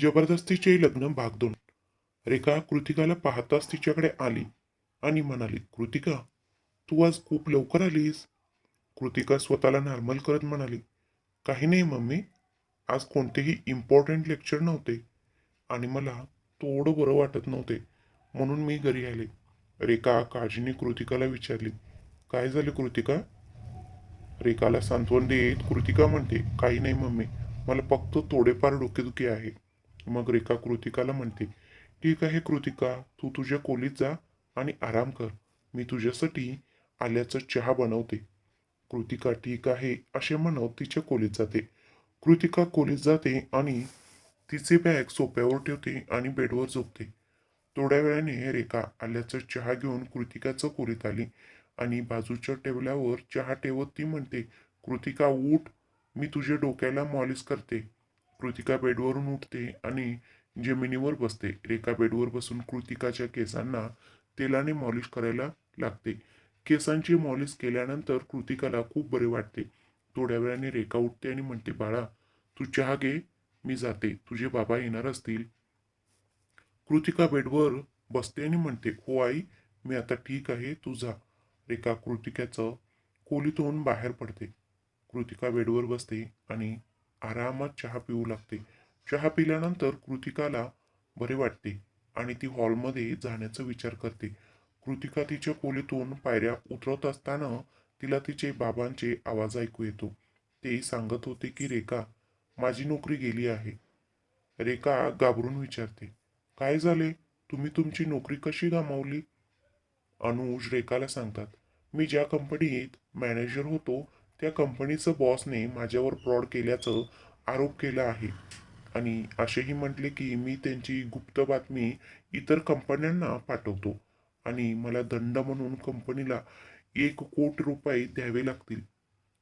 जबरदस्तीचे लग्न भाग दोन रेखा कृतिकाला पाहताच तिच्याकडे आली आणि म्हणाली कृतिका तू आज खूप लवकर आलीस. कृतिका स्वतःला नॉर्मल करत म्हणाली काही नाही मम्मी आज कोणतेही इम्पॉर्टंट लेक्चर नव्हते आणि मला थोडं बरं वाटत नव्हते म्हणून मी घरी आले. रेखा काळजीने कृतिकाला विचारली काय झाले कृतिका? रेखाला सांत्वन देत कृतिका म्हणते काही नाही मम्मी मला फक्त थोडेफार डोकेदुखी आहे. मग रेखा कृतिकाला म्हणते ठीक आहे कृतिका तू तुझ्या खोलीत जा आणि आराम कर. मी तुझ्यासाठी आल्याचा चहा बनवते. कृतिका ठीक आहे असे म्हणत तिच्या खोलीत जाते. कृतिका खोलीत जाते आणि तिचे बॅग सोप्यावर ठेवते आणि बेडवर झोपते. थोड्या वेळाने रेखा आल्याचा चहा घेऊन कृतिकाचं खोलीत आली आणि बाजूच्या टेबलावर चहा ठेवत ती म्हणते कृतिका उठ. मी तुझ्या डोक्याला मॉलिश करते. कृतिका बेडवरून उठते आणि जमिनीवर बसते. रेखा बेडवर बसून कृतिकाच्या केसांना तेलाने मॉलिश करायला लागते. केसांची मॉलिश केल्यानंतर कृतिकाला खूप बरे वाटते. थोड्या वेळाने रेखा उठते आणि म्हणते बाळा तू चहा घे मी जाते. तुझे बाबा येणार असतील. कृतिका बेडवर बसते आणि म्हणते हो आई मी आता ठीक आहे तू जा. रेखा कृतिकाचं कोलीतून बाहेर पडते. कृतिका बेडवर बसते आणि आरामात चहा पिऊ लागते. चहा पिल्यानंतर कृतिकाला बरे वाटते आणि ती हॉलमध्ये जाण्याचा विचार करते. कृतिका तिच्या खोलीतून पायऱ्या उतरत असताना तिला तिचे बाबांचे आवाज ऐकू येतो. ते सांगत होते की रेखा माझी नोकरी गेली आहे. रेखा घाबरून विचारते काय झाले? तुम्ही तुमची नोकरी कशी गमावली? अनुज रेखाला सांगतात मी ज्या कंपनीत मॅनेजर होतो त्या कंपनीचं बॉसने माझ्यावर फ्रॉड केल्याचं आरोप केला आहे. आणि असेही म्हटले की मी त्यांची गुप्त बातमी इतर कंपन्यांना पाठवतो आणि मला दंड म्हणून कंपनीला एक कोटी रुपये द्यावे लागतील.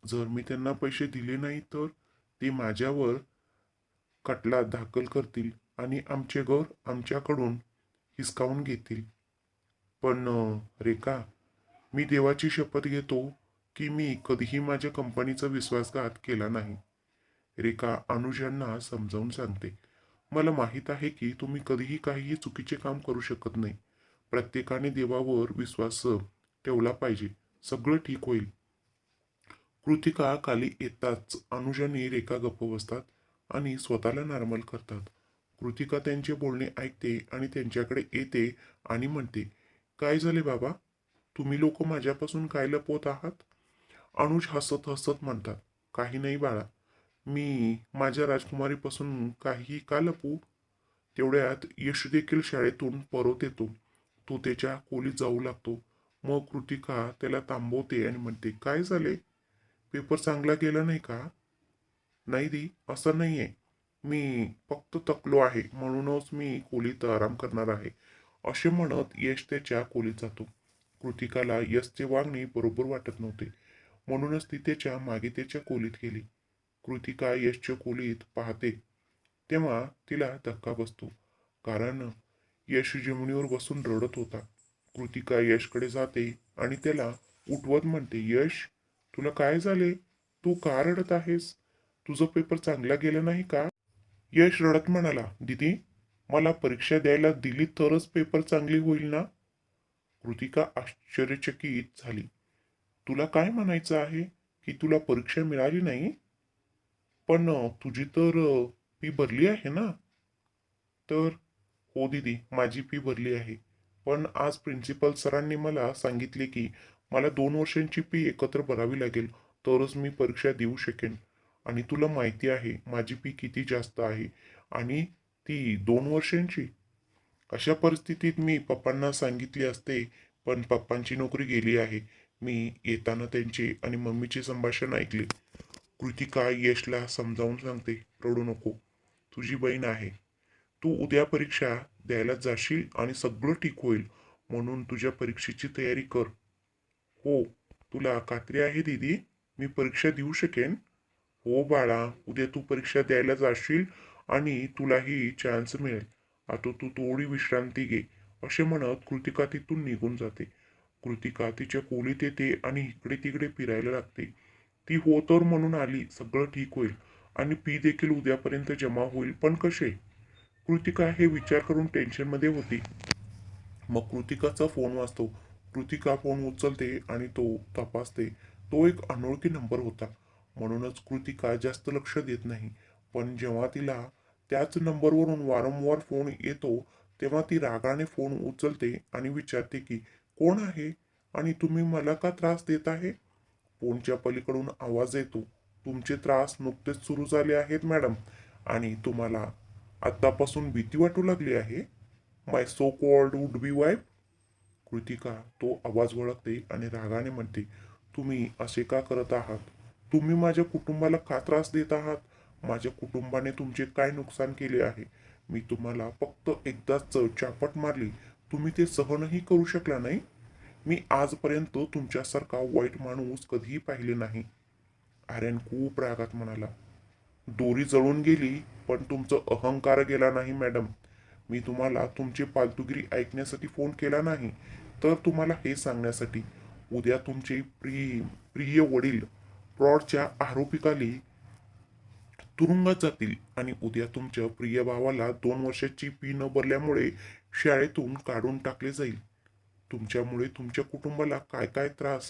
जर मी त्यांना पैसे दिले नाही तर ते माझ्यावर खटला दाखल करतील आणि आमचे घर आमच्याकडून हिसकावून घेतील. पण रेखा मी देवाची शपथ घेतो की मी कधीही माझ्या कंपनीचा विश्वासघात केला नाही. रेखा अनुजांना समजावून सांगते मला माहीत आहे की तुम्ही कधीही काहीही चुकीचे काम करू शकत नाही. प्रत्येकाने देवावर विश्वास ठेवला पाहिजे. सगळं ठीक होईल. कृतिका खाली येताच अनुजाने रेखा गप्प बसतात आणि स्वतःला नॉर्मल करतात. कृतिका त्यांचे बोलणे ऐकते आणि त्यांच्याकडे येते आणि म्हणते काय झाले बाबा? तुम्ही लोक माझ्यापासून काय लपवत आहात? अनुज हसत हसत म्हणतात काही नाही बाळा मी माझ्या राजकुमारीपासून काहीही का लपू? तेवढ्यात यश देखील शाळेतून परत येतो. तो त्याच्या खोलीत जाऊ लागतो. मग कृतिका त्याला थांबवते आणि म्हणते काय झाले? पेपर चांगला गेला नाही का? नाही दी असं नाही आहे मी फक्त तकलो आहे म्हणूनच मी खोलीत आराम करणार आहे असे म्हणत यश त्याच्या खोलीत जातो. कृतिकाला यशचे वागणे बरोबर वाटत नव्हते. म्हणूनच ती त्याच्यामागे त्याच्या खोलीत गेली. कृतिका यशच्या खोलीत पाहते. तेव्हा तिला धक्का बसतो. कारण यश जमिनीवर बसून रडत होता. कृतिका यशकडे जाते आणि त्याला उठवत म्हणते यश तुला काय झाले? तू का रडत आहेस? तुझं पेपर चांगला गेला नाही का? यश रडत म्हणाला दिदी मला परीक्षा द्यायला दिली तरच पेपर चांगली होईल ना? कृतिका आश्चर्यचकित झाली. तुला काय म्हणायचं आहे की तुला परीक्षा मिळाली नाही? पण तुझी तर फी भरली आहे ना? तर हो दीदी माझी फी भरली आहे. पण आज प्रिन्सिपल सरांनी मला सांगितले की मला दोन वर्षांची फी एकत्र भरावी लागेल तरच मी परीक्षा देऊ शकेन. आणि तुला माहिती आहे माझी फी किती जास्त आहे आणि ती दोन वर्षांची? अशा परिस्थितीत मी पप्पांना सांगितले असते पण पप्पांची नोकरी गेली आहे. मी येताना त्यांचे आणि मम्मीचे संभाषण ऐकले. कृतिका यशला समजावून सांगते रडू नको तुझी बहीण आहे. तू उद्या परीक्षा द्यायला जाशील आणि सगळं ठीक होईल म्हणून तुझ्या परीक्षेची तयारी कर. हो तुला खात्री आहे दीदी मी परीक्षा देऊ शकेन? हो बाळा उद्या तू परीक्षा द्यायला जाशील आणि तुलाही चान्स मिळेल. आता तू थोडी विश्रांती घे असे म्हणत कृतिका तिथून निघून जाते. कृतिका तिच्या खोलीत येते आणि इकडे तिकडे फिरायला लागते. ती हो तर म्हणून आली सगळं ठीक होईल आणि फी देखील उद्यापर्यंत जमा होईल पण कसे? कृतिका हे विचार करून टेन्शनमध्ये होती. मग कृतिकाचा फोन वाजतो. कृतिका फोन उचलते आणि तो तपासते. तो एक अनोळखी नंबर होता. म्हणूनच कृतिका जास्त लक्ष देत नाही. पण जेव्हा तिला त्याच नंबरवरून वारंवार फोन येतो तेव्हा ती रागाने फोन उचलते आणि विचारते की कोण आहे आणि तुम्ही मला का त्रास देत आहे? फोनच्या पलीकडून आवाज येतो. तुमचे त्रास नुकतेच सुरू झाले आहेत मॅडम. आणि तुम्हाला आत्तापासून भीती वाटू लागली आहे? My so called would be wife Kritika तो आवाज ओळखते आणि रागाने म्हणते तुम्ही असे का करत आहात? तुम्ही माझ्या कुटुंबाला का त्रास देत आहात? माझ्या कुटुंबाने तुमचे काय नुकसान केले आहे? मी तुम्हाला फक्त एकदाच चापट मारली. तुम्ही ते सहनही करू शकला नाही. मी आजपर्यंत तुमच्यासारखा वाईट माणूस कधीही पाहिले नाही. आर्यन खूप रागात म्हणाला. दोरी जळून गेली पण तुमचं अहंकार गेला नाही मॅडम. मी तुम्हाला तुमची पालतुगिरी ऐकण्यासाठी फोन केला नाही तर तुम्हाला हे सांगण्यासाठी. उद्या तुमचे प्रिय प्रिय वडील फ्रॉडच्या आरोपीखाली तुरुंगात जातील आणि उद्या तुमच्या प्रिय भावाला दोन वर्षाची फी न भरल्यामुळे शाळेतून काढून टाकले जाईल. तुमच्यामुळे तुमच्या कुटुंबाला काय काय त्रास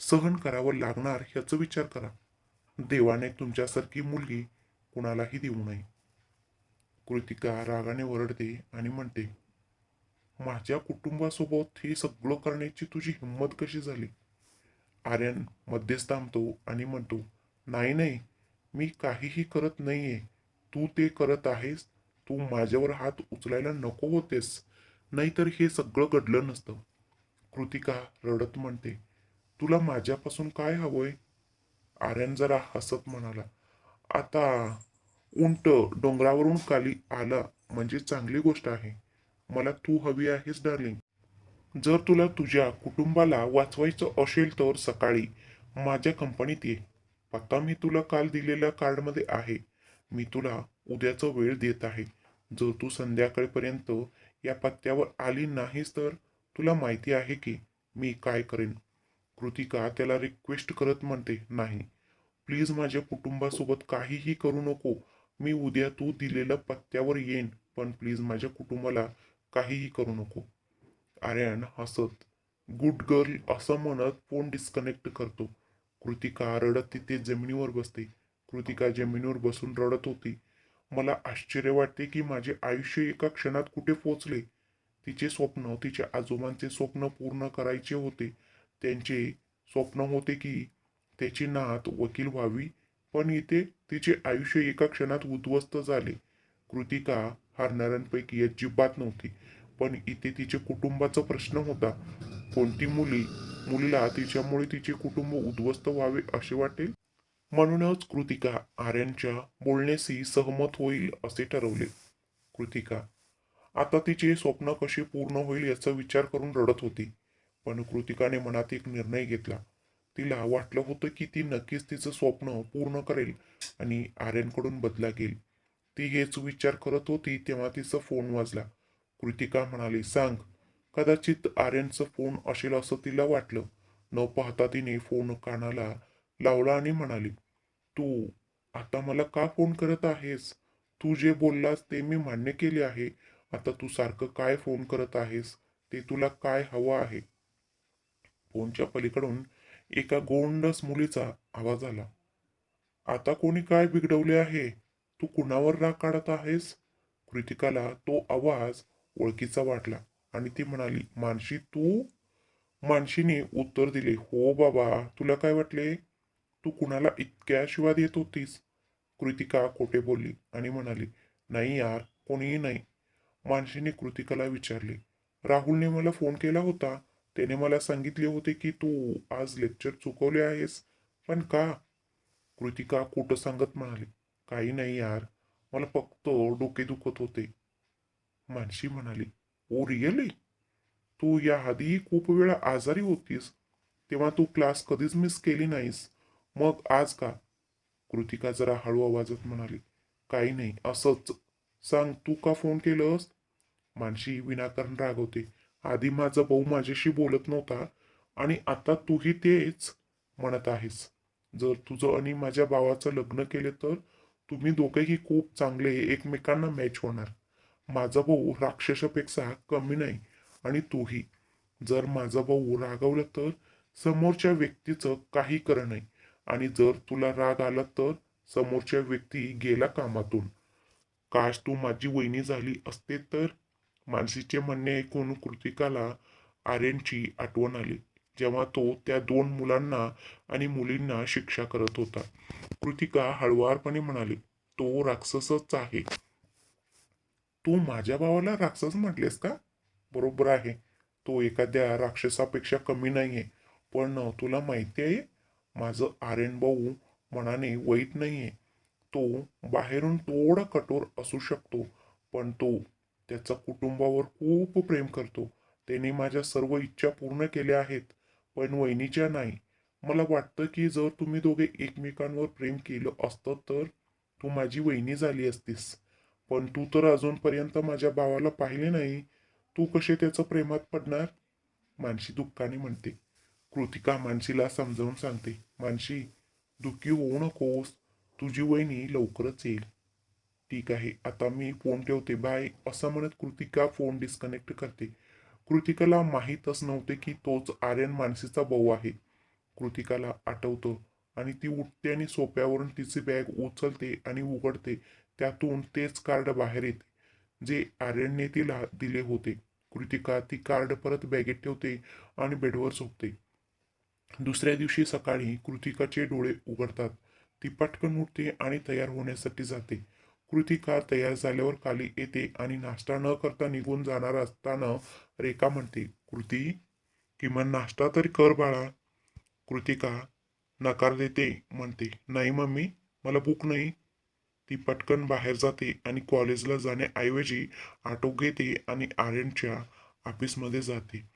सहन करावं लागणार ह्याचा विचार करा. देवाने तुमच्यासारखी मुलगी कुणालाही देऊ नये. कृतिका रागाने ओरडते आणि म्हणते माझ्या कुटुंबासोबत हे सगळं करण्याची तुझी हिंमत कशी झाली? आर्यन मध्येच थांबतो आणि म्हणतो नाही नाही मी काहीही करत नाहीये. तू ते करत आहेस तू माझ्यावर हात उचलायला नको होतेस. नाहीतर हे सगळं घडलं नसतं. कृतिका रडत म्हणते तुला माझ्यापासून काय हवंय? आर्यन जरा हसत म्हणाला आता उंट डोंगरावरून खाली आला म्हणजे चांगली गोष्ट आहे. मला तू हवी आहेस डार्लिंग जर तुला तुझ्या कुटुंबाला वाचवायचं असेल तर सकाळी माझ्या कंपनीत ये. पत्ता मी तुला काल दिलेल्या कार्डमध्ये आहे. मी तुला उद्याचा वेळ देत आहे. जर तू संध्याकाळपर्यंत या पत्त्यावर आली नाहीस तर तुला माहिती आहे की मी काय करेन. कृतिका त्याला रिक्वेस्ट करत म्हणते नाही प्लीज माझ्या कुटुंबासोबत काहीही करू नको. मी उद्या तू दिलेल्या पत्त्यावर येईन पण प्लीज माझ्या कुटुंबाला काहीही करू नको. आर्यन हसत गुड गर्ल असं म्हणत फोन डिस्कनेक्ट करतो. कृतिका रडत तिथे जमिनीवर बसते. कृतिका जमिनीवर बसून रडत होती. मला आश्चर्य वाटते की माझे आयुष्य एका क्षणात कुठे पोचले? तिचे स्वप्न तिच्या आजोबांचे स्वप्न पूर्ण करायचे होते. त्यांचे स्वप्न होते की त्याची नात वकील व्हावी पण इथे तिचे आयुष्य एका क्षणात उद्ध्वस्त झाले. कृतिका हारणाऱ्यांपैकी अजिबात नव्हती पण इथे तिचे कुटुंबाचा प्रश्न होता. कोणती मुली? मुलीला तिच्यामुळे तिचे कुटुंब उद्ध्वस्त व्हावे असे वाटेल? म्हणूनच कृतिका आर्यांच्या बोलण्याशी सहमत होईल असे ठरवले. कृतिका आता तिचे स्वप्न कसे पूर्ण होईल याचा विचार करून रडत होती पण कृतिकाने मनात एक निर्णय घेतला. तिला वाटलं होतं की ती नक्कीच तिचं स्वप्न पूर्ण करेल आणि आर्यनकडून बदला घेईल. ती हेच विचार करत होती तेव्हा तिचा फोन वाजला. कृतिका म्हणाली सांग कदाचित आर्यनचा फोन असेल असं तिला वाटलं. न पाहता तिने फोन कानाला लावला आणि म्हणाली तू आता मला का फोन करत आहेस? तू जे बोललास ते मी मान्य केले आहे. आता तू सारखं काय फोन करत आहेस? ते तुला काय हवं आहे? फोनच्या पलीकडून एका गोंडस मुलीचा आवाज आला. आता कोणी काय बिघडवले आहे? तू कुणावर राग काढत आहेस? कृतिकाला तो आवाज ओळखीचा वाटला आणि ती म्हणाली मानशी तू? मानशीने उत्तर दिले हो बाबा तुला काय वाटले? तू कुणाला इतक्या शिवा देत होतीस? कृतिका खोटे बोलली आणि म्हणाली नाही यार कोणीही नाही. मानशीने कृतिकाला विचारले राहुलने मला फोन केला होता. त्याने मला सांगितले होते की तू आज लेक्चर चुकवले आहेस. पण का? कृतिका खोटं सांगत म्हणाली काही नाही यार मला फक्त डोके दुखत होते. मानशी म्हणाली ओ रिअली? तू या आधीही खूप वेळा आजारी होतीस. तेव्हा तू क्लास कधीच मिस केली नाहीस. मग आज का? कृतिका जरा हळू आवाजात म्हणाली काही नाही असंच. सांग तू का फोन केलंस? मानशी विनाकारण रागवते. आधी माझा भाऊ माझ्याशी बोलत नव्हता आणि आता तूही तेच म्हणत आहेस. जर तुझं आणि माझ्या भावाचं लग्न केलं तर तुम्ही दोघेही खूप चांगले एकमेकांना मॅच होणार. माझा भाऊ राक्षसापेक्षा कमी नाही आणि तूही. जर माझा भाऊ रागवला तर समोरच्या व्यक्तीचं काही करणं नाही. आणि जर तुला राग आला तर समोरच्या व्यक्ती गेला कामातून. काश तू माझी वहिनी झाली असते तर? मानसीचे म्हणणे ऐकून कृतिकाला आर्यनची आठवण आली जेव्हा तो त्या दोन मुलांना आणि मुलींना शिक्षा करत होता. कृतिका हळुवारपणे म्हणाली तो राक्षसच आहे. तू माझ्या भावाला राक्षस म्हटलेस का? बरोबर आहे. तो एखाद्या राक्षसापेक्षा कमी नाहीये. पण तुला माहिती आहे माझं आर्यन भाऊ मनाने वाईट नाहीये. तो बाहेरून थोडा कठोर असू शकतो पण तो त्याचा कुटुंबावर खूप प्रेम करतो. त्याने माझ्या सर्व इच्छा पूर्ण केल्या आहेत पण वहिनीच्या नाही. मला वाटतं की जर तुम्ही दोघे एकमेकांवर प्रेम केलं असतं तर तू माझी वहिनी झाली असतीस. पण तू तर अजूनपर्यंत माझ्या भावाला पाहिले नाही. तू कसे त्याचं प्रेमात पडणार? मानसी दुःखाने म्हणते. कृतिका मानसीला समजावून सांगते. मानशी दुःखी होऊ नकोस. तुझी वहिनी लवकरच येईल. ठीक आहे आता मी फोन ठेवते. बाय. असं म्हणत कृतिका फोन डिस्कनेक्ट करते. कृतिकाला माहीतच नव्हते की तोच आर्यन मानसीचा भाऊ आहे. कृतिकाला आठवतं आणि ती उठते आणि सोप्यावरून तिची बॅग उचलते आणि उघडते. त्यातून तेच कार्ड बाहेर येते जे आर्यनने तिला दिले होते. कृतिका ती कार्ड परत बॅगेत ठेवते आणि बेडवर झोपते. दुसऱ्या दिवशी सकाळी कृतिकाचे डोळे उघडतात. ती पटकन उठते आणि तयार होण्यासाठी जाते. कृतिका तयार झाल्यावर खाली येते आणि नाश्ता न करता निघून जाणार असताना रेखा म्हणते कृती किमान नाश्ता तरी कर बाळा. कृतिका नकार देते म्हणते. नाही मम्मी मला भूक नाही. ती पटकन बाहेर जाते आणि कॉलेजला जाण्याऐवजी ऑटो घेते आणि आर्यनच्या ऑफिसमध्ये जाते.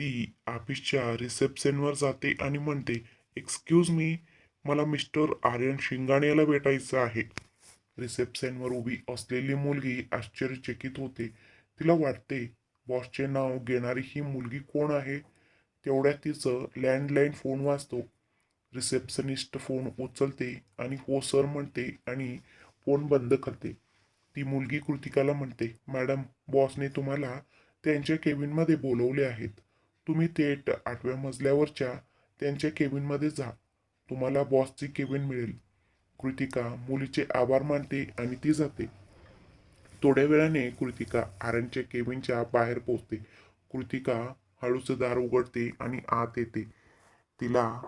ती ऑफिसच्या रिसेप्शनवर जाते आणि म्हणते एक्सक्यूज मी मला मिस्टर आर्यन शिंगाणेला भेटायचं आहे. रिसेप्शनवर उभी असलेली मुलगी आश्चर्यचकित होते. तिला वाटते बॉसचे नाव घेणारी ही मुलगी कोण आहे? तेवढ्या तिचं लँडलाईन फोन वाजतो. रिसेप्शनिस्ट फोन उचलते आणि हो सर म्हणते आणि फोन बंद करते. ती मुलगी कृतिकाला म्हणते मॅडम बॉसने तुम्हाला त्यांच्या केबिनमध्ये बोलवले आहेत. तुम्ही थेट आठव्या मजल्यावरच्या त्यांच्या केबिनमध्ये जा. तुम्हाला बॉसची केबिन मिळेल. कृतिका मुलीचे आभार मानते आणि ती जाते. थोड्या वेळाने कृतिका आर्यनच्या केबिनच्या बाहेर पोचते कृतिका हळूचं दार उघडते आणि आत येते. तिला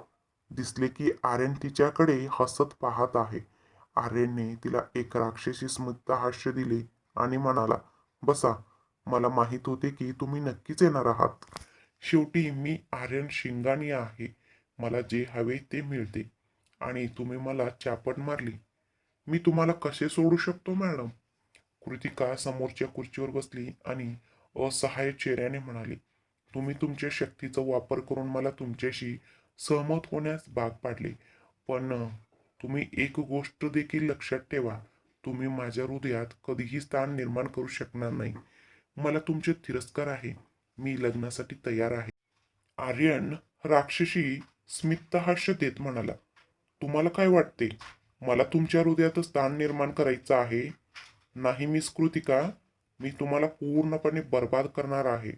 दिसले की आर्यन तिच्याकडे हसत पाहत आहे. आर्यनने तिला एक राक्षसी स्मित हास्य दिले आणि म्हणाला बसा मला माहीत होते की तुम्ही नक्कीच येणार आहात. शेवटी मी आर्यन शिंगाणी आहे. मला जे हवे ते मिळते. आणि तुम्ही मला चापट मारली. मी तुम्हाला कसे सोडू शकतो मॅडम? कृतिका समोरच्या खुर्चीवर बसली आणि असहाय्य चेहऱ्याने म्हणाली तुम्ही तुमच्या शक्तीचा वापर करून मला तुमच्याशी सहमत होण्यास भाग पाडले. पण तुम्ही एक गोष्ट देखील लक्षात ठेवा. तुम्ही माझ्या हृदयात कधीही स्थान निर्माण करू शकणार नाही. मला तुमचे तिरस्कार आहे. मी लग्नासाठी तयार आहे. आर्यन राक्षसी स्मितहास्य देत म्हणाला तुम्हाला काय वाटते? मला तुमच्या हृदयात स्थान निर्माण करायचं आहे? नाही मिस कृतिका मी तुम्हाला पूर्णपणे बर्बाद करणार आहे.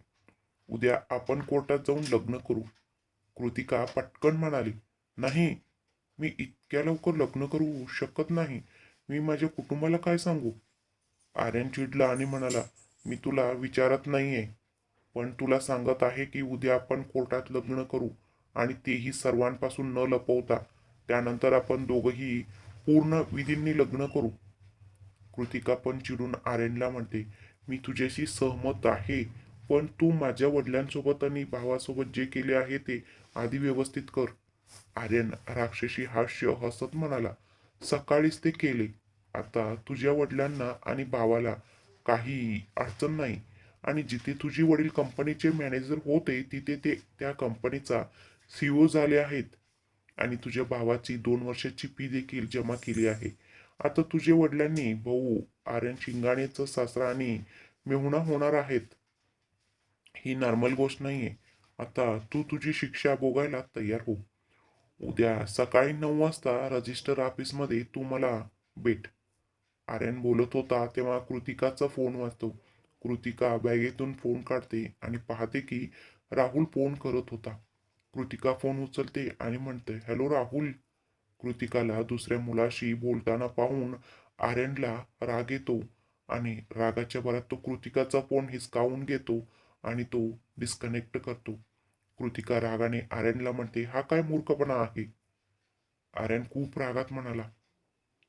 उद्या आपण कोर्टात जाऊन लग्न करू. कृतिका पटकन म्हणाली नाही मी इतक्या लवकर लग्न करू शकत नाही. मी माझ्या कुटुंबाला काय सांगू? आर्यन चिडला आणि म्हणाला मी तुला विचारत नाहीये. पण तुला सांगत आहे की उद्या आपण कोर्टात लग्न करू आणि तेही सर्वांपासून न लपवता. त्यानंतर आपण दोघंही पूर्ण विधींनी लग्न करू. कृतिका पण चिडून आर्यनला म्हणते मी तुझ्याशी सहमत आहे पण तू माझ्या वडिलांसोबत आणि भावासोबत जे केले आहे ते आधी व्यवस्थित कर. आर्यन राक्षसी हास्य हसत म्हणाला सकाळीच ते केले. आता तुझ्या वडिलांना आणि भावाला काही अडचण नाही. आणि जिथे तुझी वडील कंपनीचे मॅनेजर होते तिथे ते त्या कंपनीचा सीओ झाले आहेत. आणि तुझ्या भावाची दोन वर्षाची फी देखील जमा केली आहे. आता तुझे वडिलांनी भाऊ आर्यन शिंगाणेचं सासरा आणि मेहुणा होणार आहेत. ही नॉर्मल गोष्ट नाहीये. आता तू तुझी शिक्षा भोगायला तयार हो. उद्या सकाळी नऊ वाजता रजिस्टर ऑफिसमध्ये तू मला भेट. आर्यन बोलत होता तेव्हा कृतिकाचा फोन वाजतो. कृतिका बॅगेतून फोन काढते आणि पाहते की राहुल फोन करत होता. कृतिका फोन उचलते आणि म्हणते हॅलो राहुल. कृतिकाला दुसऱ्या मुलाशी बोलताना पाहून आर्यनला राग येतो आणि रागाच्या भरात तो कृतिकाचा फोन हिसकावून घेतो आणि तो डिस्कनेक्ट करतो. कृतिका रागाने आर्यनला म्हणते हा काय मूर्खपणा आहे? आर्यन खूप रागात म्हणाला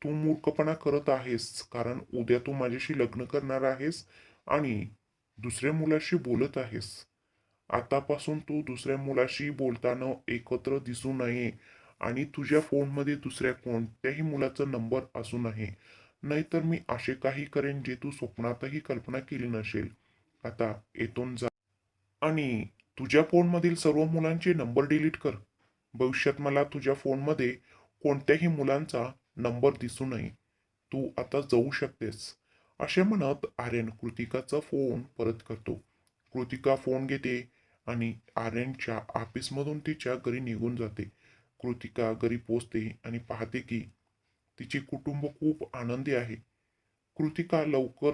तू मूर्खपणा करत आहेस कारण उद्या तू माझ्याशी लग्न करणार आहेस आणि दुसऱ्या मुलाशी बोलत आहेस. आतापासून तू दुसऱ्या मुलाशी बोलताना एकत्र दिसू नये आणि तुझ्या फोनमध्ये दुसऱ्या कोणत्याही मुलाचा नंबर असू नये. नाहीतर मी असे काही करेन जे तू स्वप्नातही कल्पना केली नसेल. आता येथून जा. आणि तुझ्या फोनमधील सर्व मुलांचे नंबर डिलीट कर. भविष्यात मला तुझ्या फोनमध्ये कोणत्याही मुलांचा नंबर दिसू नये. तू आता जाऊ शकतेस. असे म्हणत आर्यन कृतिकाचा फोन परत करतो. कृतिका फोन घेते आणि आर्यनच्या ऑफिसमधून तिच्या घरी निघून जाते. कृतिका घरी पोचते आणि पाहते की तिचे कुटुंब खूप आनंदी आहे. कृतिका लवकर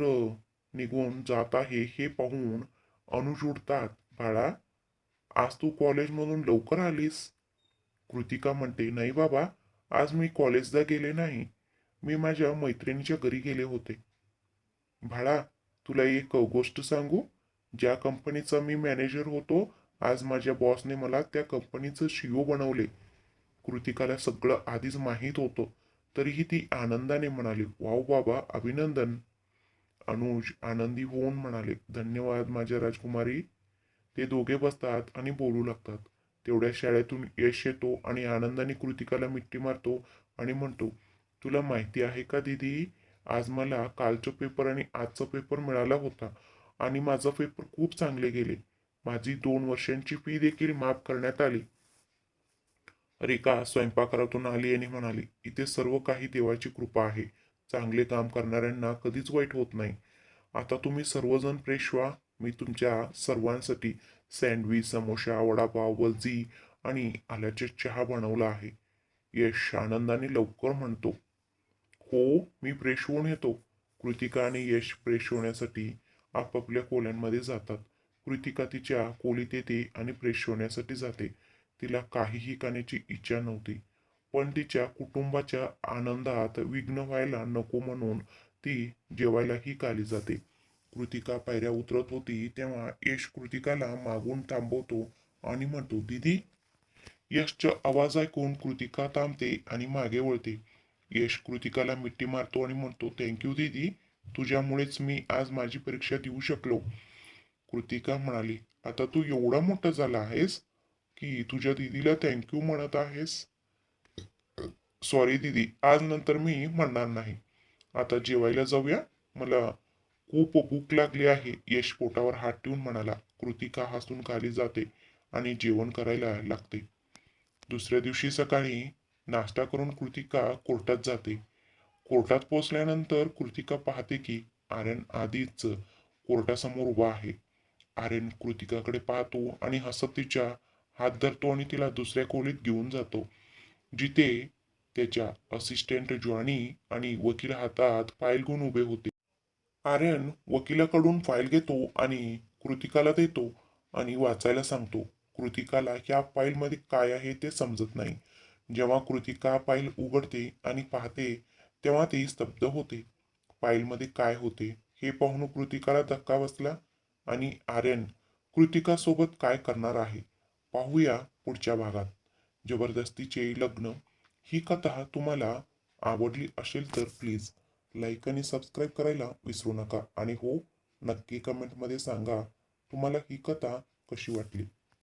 निघून जात आहे हे पाहून अनुज उठतात बाळा आज तू कॉलेजमधून लवकर आलीस? कृतिका म्हणते नाही बाबा आज मी कॉलेजला गेले नाही. मी माझ्या मैत्रिणीच्या घरी गेले होते. भाडा तुला एक गोष्ट सांगू? ज्या कंपनीचा मी मॅनेजर होतो आज माझ्या बॉसने मला त्या कंपनीचं शिओ बनवले. कृतिकाला सगळं आधीच माहीत होतं. तरीही ती आनंदाने म्हणाली वाव बाबा अभिनंदन. अनुज आनंदी होऊन म्हणाले धन्यवाद माझ्या राजकुमारी. ते दोघे बसतात आणि बोलू लागतात. तेवढ्या शाळेतून यश येतो आणि आनंदाने कृतिकाला मिट्टी मारतो आणि म्हणतो तुला माहिती आहे का दीदी? आज मला कालचा पेपर आणि आजचा पेपर मिळाला होता. आणि माझा पेपर खूप चांगले गेले. माझी दोन वर्षांची फी देखील माफ करण्यात आली. रेखा स्वयंपाकघरातून आली आणि म्हणाली इथे सर्व काही देवाची कृपा आहे. चांगले काम करणाऱ्यांना कधीच वाईट होत नाही. आता तुम्ही सर्वजण फ्रेश व्हा. मी तुमच्या सर्वांसाठी सँडविच समोसा वडापाव वलजी आणि आल्याचे चहा बनवला आहे. यश आनंदाने लवकर म्हणतो. हो. मी फ्रेश होऊन येतो. कृतिका आणि यश फ्रेश होण्यासाठी आपापल्या खोल्यांमध्ये जातात. कृतिका तिच्या खोलीत येते आणि फ्रेश होण्यासाठी जाते. तिला काहीही करण्याची इच्छा नव्हती. पण तिच्या कुटुंबाच्या आनंदात विघ्न व्हायला नको म्हणून ती जेवायलाही खाली जाते. कृतिका पायऱ्या उतरत होती तेव्हा यश कृतिकाला मागून थांबवतो आणि म्हणतो दीदी यशचा आवाज ऐकून कृतिका थांबते आणि मागे वळते. यश कृतिकाला मिठी मारतो आणि म्हणतो थँक्यू दीदी. तुझ्यामुळेच मी आज माझी परीक्षा देऊ शकलो. कृतिका म्हणाली आता तू एवढा मोठा झाला आहेस की तुझ्या दीदीला थँक्यू म्हणत आहेस? सॉरी दीदी. आज नंतर मी म्हणणार नाही. आता जेवायला जाऊया. मला खूप भूक लागली आहे. यश पोटावर हात ठेवून म्हणाला. कृतिका हसून खाली जाते आणि जेवण करायला लागते. दुसऱ्या दिवशी सकाळी नाश्ता करून कृतिका कोर्टात जाते. कोर्टात पोहोचल्यानंतर कृतिका पाहते की आर्यन आधीच कोर्टासमोर उभा आहे. आर्यन कृतिकाकडे पाहतो आणि हसत तिच्या हात धरतो आणि तिला दुसऱ्या खोलीत घेऊन जातो. जिथे त्याच्या असिस्टंट जॉनी आणि वकील हातात फाईल घेऊन उभे होते. आर्यन वकिलाकडून फाईल घेतो आणि कृतिकाला देतो आणि वाचायला सांगतो. कृतिकाला ह्या फाईलमध्ये काय आहे ते समजत नाही. जेव्हा कृतिका पायल उघडते आणि पाहते तेव्हा ती स्तब्ध होते. पायलमध्ये काय होते हे पाहून कृतिकाला धक्का बसला आणि आर्यन कृतिकासोबत काय करणार आहे? पाहूया पुढच्या भागात. जबरदस्तीचे लग्न ही कथा तुम्हाला आवडली असेल तर प्लीज लाईक आणि सबस्क्राईब करायला विसरू नका. आणि हो नक्की कमेंटमध्ये सांगा तुम्हाला ही कथा कशी वाटली?